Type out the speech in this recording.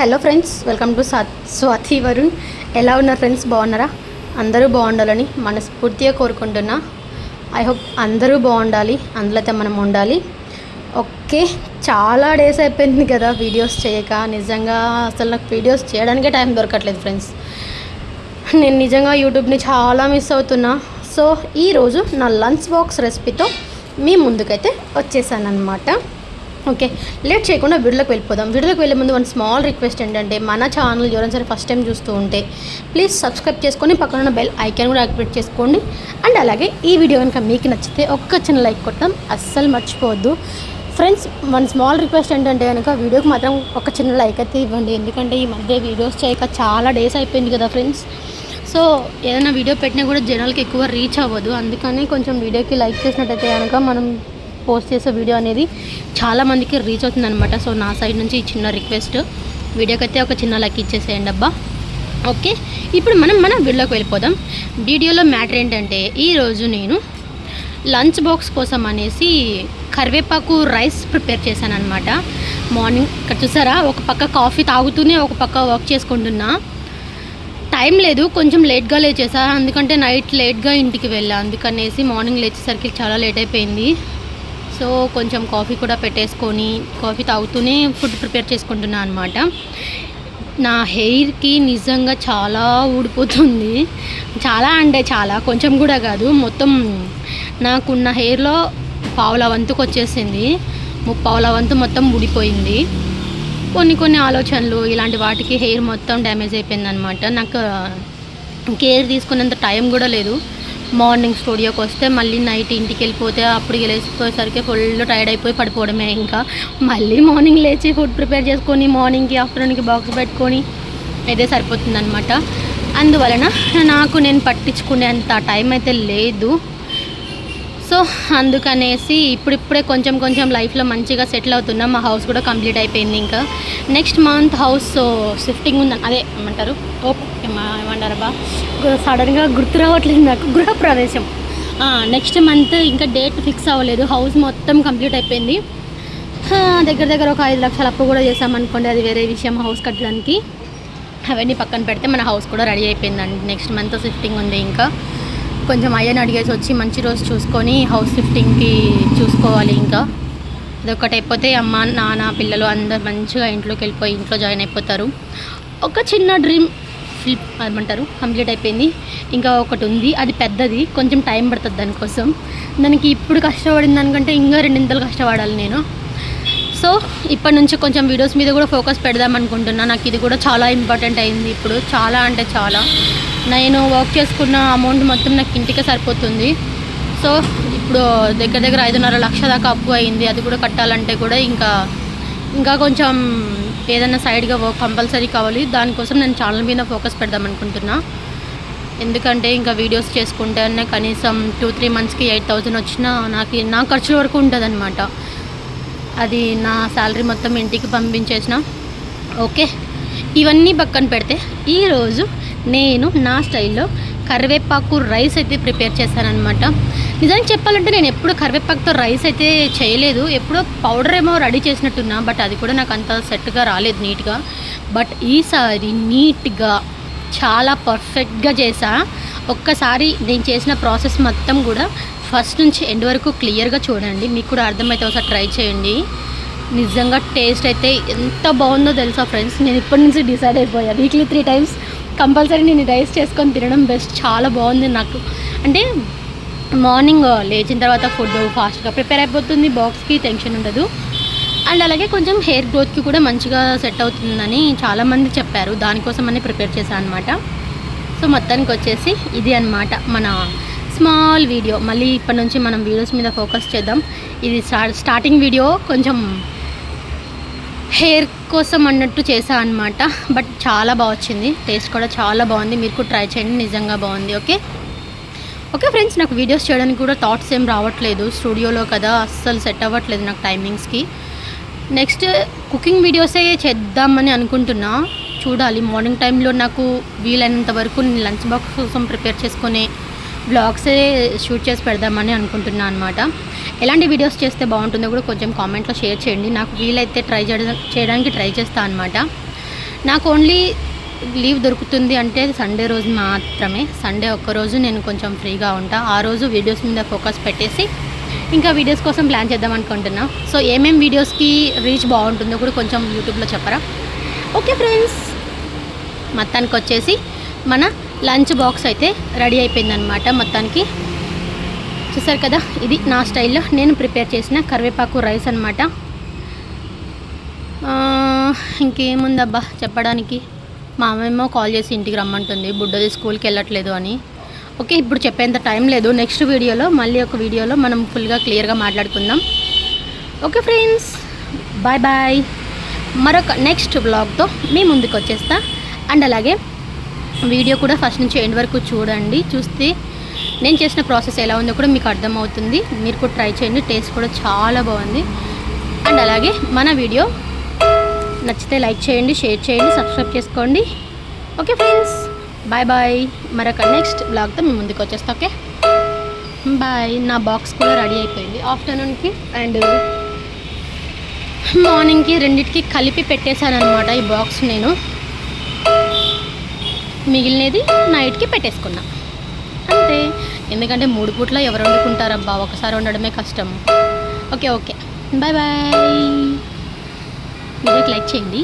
Hello friends welcome to సా స్వాతి వరుణ్. ఎలా ఉన్నారు ఫ్రెండ్స్? బాగున్నారా? అందరూ బాగుండాలని మనస్ఫూర్తిగా కోరుకుంటున్నా. ఐ హోప్ అందరూ బాగుండాలి అందులో అయితే మనం ఉండాలి. ఓకే చాలా డేస్ అయిపోయింది కదా వీడియోస్ చేయక. నిజంగా అసలు నాకు వీడియోస్ చేయడానికే టైం దొరకట్లేదు ఫ్రెండ్స్. నేను నిజంగా యూట్యూబ్ని చాలా మిస్ అవుతున్నా. సో ఈరోజు నా లంచ్ బాక్స్ రెసిపీతో మీ ముందుకైతే వచ్చేసాను అనమాట ఓకే లేట్ చేయకుండా వీడియోకి వెళ్ళిపోదాం. వీడియోకి వెళ్ళే ముందు వన్ స్మాల్ రిక్వెస్ట్ ఏంటంటే మన ఛానల్ ఎవరైనా సరే ఫస్ట్ టైం చూస్తూ ఉంటే ప్లీజ్ సబ్స్క్రైబ్ చేసుకొని పక్కన ఉన్న బెల్ ఐకాన్ కూడా యాక్టివేట్ చేసుకోండి. అండ్ అలాగే ఈ వీడియో కనుక మీకు నచ్చితే ఒక్క చిన్న లైక్ కొట్టడం అస్సలు మర్చిపోవద్దు. ఫ్రెండ్స్ వన్ స్మాల్ రిక్వెస్ట్ ఏంటంటే కనుక వీడియోకి మాత్రం ఒక చిన్న లైక్ అయితే ఇవ్వండి. ఎందుకంటే ఈ మధ్య వీడియోస్ చేయక చాలా డేస్ అయిపోయింది కదా ఫ్రెండ్స్ సో ఏదైనా వీడియో పెట్టినా కూడా జనాలకి ఎక్కువ రీచ్ అవ్వదు. అందుకని కొంచెం వీడియోకి లైక్ చేసినట్టయితే కనుక మనం పోస్ట్ చేసే వీడియో అనేది చాలామందికి రీచ్ అవుతుందనమాట సో నా సైడ్ నుంచి ఈ చిన్న రిక్వెస్ట్ వీడియోకి అయితే ఒక చిన్న లైక్ ఇచ్చేసేయండి అబ్బా. ఓకే ఇప్పుడు మనం మన వీడియోకి వెళ్ళిపోదాం. వీడియోలో మ్యాటర్ ఏంటంటే ఈరోజు నేను లంచ్ బాక్స్ కోసం అనేసి కరివేపాకు రైస్ ప్రిపేర్ చేశాను అనమాట మార్నింగ్ ఇక్కడ చూసారా? ఒక పక్క కాఫీ తాగుతూనే ఒక పక్క వర్క్ చేసుకుంటున్నా. టైం లేదు కొంచెం లేట్గా లేచేసా. అందుకంటే నైట్ లేట్గా ఇంటికి వెళ్ళా. అందుకనేసి మార్నింగ్ లేచేసరికి చాలా లేట్ అయిపోయింది. సో కొంచెం కాఫీ కూడా పెట్టేసుకొని కాఫీ తాగుతూనే ఫుడ్ ప్రిపేర్ చేసుకుంటున్నా అనమాట నా హెయిర్కి నిజంగా చాలా ఊడిపోతుంది. చాలా అంటే చాలా కొంచెం కూడా కాదు. మొత్తం నాకున్న హెయిర్లో పావుల వంతుకు వచ్చేసింది. ముప్పావుల వంతు మొత్తం ఊడిపోయింది. కొన్ని కొన్ని ఆలోచనలు ఇలాంటి వాటికి హెయిర్ మొత్తం డ్యామేజ్ అయిపోయింది అనమాట నాకు కేర్ తీసుకున్నంత టైం కూడా లేదు. మార్నింగ్ స్టూడియోకి వస్తే మళ్ళీ నైట్ ఇంటికి వెళ్ళిపోతే అప్పుడు వెళ్ళేసిపోయేసరికి ఫుల్ టైర్డ్ అయిపోయి పడిపోవడమే ఇంకా. మళ్ళీ మార్నింగ్ లేచి ఫుడ్ ప్రిపేర్ చేసుకొని మార్నింగ్కి ఆఫ్టర్నూన్కి బాక్స్ పెట్టుకొని ఇదే సరిపోతుందనమాట అందువలన నాకు నేను పట్టించుకునేంత టైం అయితే లేదు. సో అందుకనేసి ఇప్పుడిప్పుడే కొంచెం కొంచెం లైఫ్లో మంచిగా సెటిల్ అవుతున్నా. మా హౌస్ కూడా కంప్లీట్ అయిపోయింది ఇంకా. నెక్స్ట్ మంత్ హౌస్ షిఫ్టింగ్ ఉంది అదే ఏమంటారు? ఓ ఏమంటారు బా సడన్గా గుర్తు రావట్లేదు నాకు. గృహప్రవేశం నెక్స్ట్ మంత్ ఇంకా డేట్ ఫిక్స్ అవ్వలేదు. హౌస్ మొత్తం కంప్లీట్ అయిపోయింది. దగ్గర దగ్గర ఒక ఐదు లక్షల అప్పు కూడా చేసామనుకోండి అది వేరే విషయం హౌస్ కట్టడానికి. అవన్నీ పక్కన పెడితే మన హౌస్ కూడా రెడీ అయిపోయిందండి. నెక్స్ట్ మంత్ షిఫ్టింగ్ ఉంది ఇంకా. కొంచెం అయ్యని అడిగేసి వచ్చి మంచి రోజు చూసుకొని హౌస్ షిఫ్టింగ్కి చూసుకోవాలి ఇంకా. అదొకటి అయిపోతే అమ్మ నాన్న పిల్లలు అందరు మంచిగా ఇంట్లోకి వెళ్ళిపోయి ఇంట్లో జాయిన్ అయిపోతారు. ఒక చిన్న డ్రీమ్ ఫిల్ ఏమంటారు కంప్లీట్ అయిపోయింది. ఇంకా ఒకటి ఉంది అది పెద్దది కొంచెం టైం పడుతుంది దానికోసం. దానికి ఇప్పుడు కష్టపడిన దానికంటే ఇంకా రెండింతలు కష్టపడాలి నేను. సో ఇప్పటి నుంచి కొంచెం వీడియోస్ మీద కూడా ఫోకస్ పెడదాం అనుకుంటున్నా. నాకు ఇది కూడా చాలా ఇంపార్టెంట్ అయింది ఇప్పుడు. చాలా అంటే చాలా. నేను వర్క్ చేసుకున్న అమౌంట్ మొత్తం నాకు ఇంటికే సరిపోతుంది. సో ఇప్పుడు దగ్గర దగ్గర ఐదున్నర లక్ష దాకా అప్పు అయింది. అది కూడా కట్టాలంటే కూడా ఇంకా ఇంకా కొంచెం ఏదైనా సైడ్గా వర్క్ కంపల్సరీ కావాలి. దానికోసం నేను ఛానల్ మీద ఫోకస్ పెడదాం అనుకుంటున్నా. ఎందుకంటే ఇంకా వీడియోస్ చేసుకుంటేనే కనీసం టూ త్రీ మంత్స్కి ఎయిట్ థౌజండ్ వచ్చినా నాకు నా ఖర్చుల వరకు ఉంటుంది అది నా శాలరీ మొత్తం ఇంటికి పంపించేసిన. ఓకే? ఇవన్నీ పక్కన పెడితే ఈరోజు నేను నా స్టైల్లో కరివేపాకు రైస్ అయితే ప్రిపేర్ చేశానమాట నిజానికి చెప్పాలంటే నేను ఎప్పుడు కరివేపాకుతో రైస్ అయితే చేయలేదు. ఎప్పుడో పౌడర్ ఏమో రెడీ చేసినట్టున్నా బట్ అది కూడా నాకు అంత సెట్గా రాలేదు నీట్గా. బట్ ఈసారి నీట్గా చాలా పర్ఫెక్ట్గా చేసా. ఒక్కసారి నేను చేసిన ప్రాసెస్ మొత్తం కూడా ఫస్ట్ నుంచి ఎండ్ వరకు క్లియర్గా చూడండి. మీకు కూడా అర్థమైతే ఒకసారి ట్రై చేయండి. నిజంగా టేస్ట్ అయితే ఎంత బాగుందో తెలుసా ఫ్రెండ్స్? నేను ఇప్పటి నుంచి డిసైడ్ అయిపోయా. వీక్లీ త్రీ టైమ్స్ కంపల్సరీ నేను రైస్ చేసుకొని తినడం బెస్ట్. చాలా బాగుంది నాకు. అంటే మార్నింగ్ లేచిన తర్వాత ఫుడ్ ఫాస్ట్గా ప్రిపేర్ అయిపోతుంది. బాక్స్కి టెన్షన్ ఉండదు. అండ్ అలాగే కొంచెం హెయిర్ గ్రోత్కి కూడా మంచిగా సెట్ అవుతుందని చాలామంది చెప్పారు. దానికోసమని ప్రిపేర్ చేశాను అనమాట సో మొత్తానికి వచ్చేసి ఇది అన్నమాట. మన స్మాల్ వీడియో. మళ్ళీ ఇప్పటి నుంచి మనం వీడియోస్ మీద ఫోకస్ చేద్దాం. ఇది స్టార్టింగ్ వీడియో. కొంచెం హెయిర్ కోసం అన్నట్టు చేసా అనమాట బట్ చాలా బాగా వచ్చింది. టేస్ట్ కూడా చాలా బాగుంది. మీరు కూడా ట్రై చేయండి. నిజంగా బాగుంది. ఓకే? ఓకే ఫ్రెండ్స్ నాకు వీడియోస్ చేయడానికి కూడా థాట్స్ ఏం రావట్లేదు. స్టూడియోలో కదా అస్సలు సెట్ అవ్వట్లేదు నాకు టైమింగ్స్కి నెక్స్ట్ కుకింగ్ వీడియోసే చేద్దామని అనుకుంటున్నా. చూడాలి. మార్నింగ్ టైంలో నాకు వీలైనంత వరకు నేను లంచ్ బాక్స్ కోసం ప్రిపేర్ చేసుకునే బ్లాగ్సే షూట్ చేసి పెడదామని అనుకుంటున్నాను అనమాట ఎలాంటి వీడియోస్ చేస్తే బాగుంటుందో కూడా కొంచెం కామెంట్లో షేర్ చేయండి. నాకు వీలైతే ట్రై చేయడం చేయడానికి ట్రై చేస్తాను అనమాట నాకు ఓన్లీ లీవ్ దొరుకుతుంది అంటే సండే రోజు మాత్రమే. సండే ఒక్కరోజు నేను కొంచెం ఫ్రీగా ఉంటా. ఆ రోజు వీడియోస్ మీద ఫోకస్ పెట్టేసి ఇంకా వీడియోస్ కోసం ప్లాన్ చేద్దాం అనుకుంటున్నా. సో ఏమేం వీడియోస్కి రీచ్ బాగుంటుందో కూడా కొంచెం యూట్యూబ్లో చెప్పరా? Okay friends. మొత్తానికి వచ్చేసి మన లంచ్ బాక్స్ అయితే రెడీ అయిపోయిందనమాట మొత్తానికి. చూసారు కదా ఇది నా స్టైల్లో నేను ప్రిపేర్ చేసిన కరివేపాకు రైస్ అనమాట ఇంకేముందబ్బా చెప్పడానికి? మా అమ్మేమో కాల్ చేసి ఇంటికి రమ్మంటుంది బుడ్డది స్కూల్కి వెళ్ళట్లేదు అని. ఓకే ఇప్పుడు చెప్పేంత టైం లేదు. నెక్స్ట్ వీడియోలో మళ్ళీ ఒక వీడియోలో మనం ఫుల్గా క్లియర్గా మాట్లాడుకుందాం. Okay friends. బాయ్ బాయ్ మరొక నెక్స్ట్ బ్లాగ్తో మీ ముందుకు వచ్చేస్తా. అండ్ అలాగే వీడియో కూడా ఫస్ట్ నుంచి ఎండ్ వరకు చూడండి. చూస్తే నేను చేసిన ప్రాసెస్ ఎలా ఉందో కూడా మీకు అర్థమవుతుంది. మీరు కూడా ట్రై చేయండి. టేస్ట్ కూడా చాలా బాగుంది. అండ్ అలాగే మన వీడియో నచ్చితే లైక్ చేయండి షేర్ చేయండి సబ్స్క్రైబ్ చేసుకోండి. Okay friends bye bye. మరొక నెక్స్ట్ బ్లాగ్తో మీ ముందుకు వచ్చేస్తా ఓకే? బాయ్. నా బాక్స్ కూడా రెడీ అయిపోయింది. ఆఫ్టర్నూన్కి అండ్ మార్నింగ్కి రెండింటికి కలిపి పెట్టేశాను అనమాట ఈ బాక్స్ నేను. మిగిలినది నైట్కి పెట్టేసుకున్నా. అంతే. ఎందుకంటే మూడు పూట్ల ఎవరు వండుకుంటారబ్బా? ఒకసారి వండడమే కష్టం. Okay okay. Bye bye. వీడియోకి లైక్ చేయండి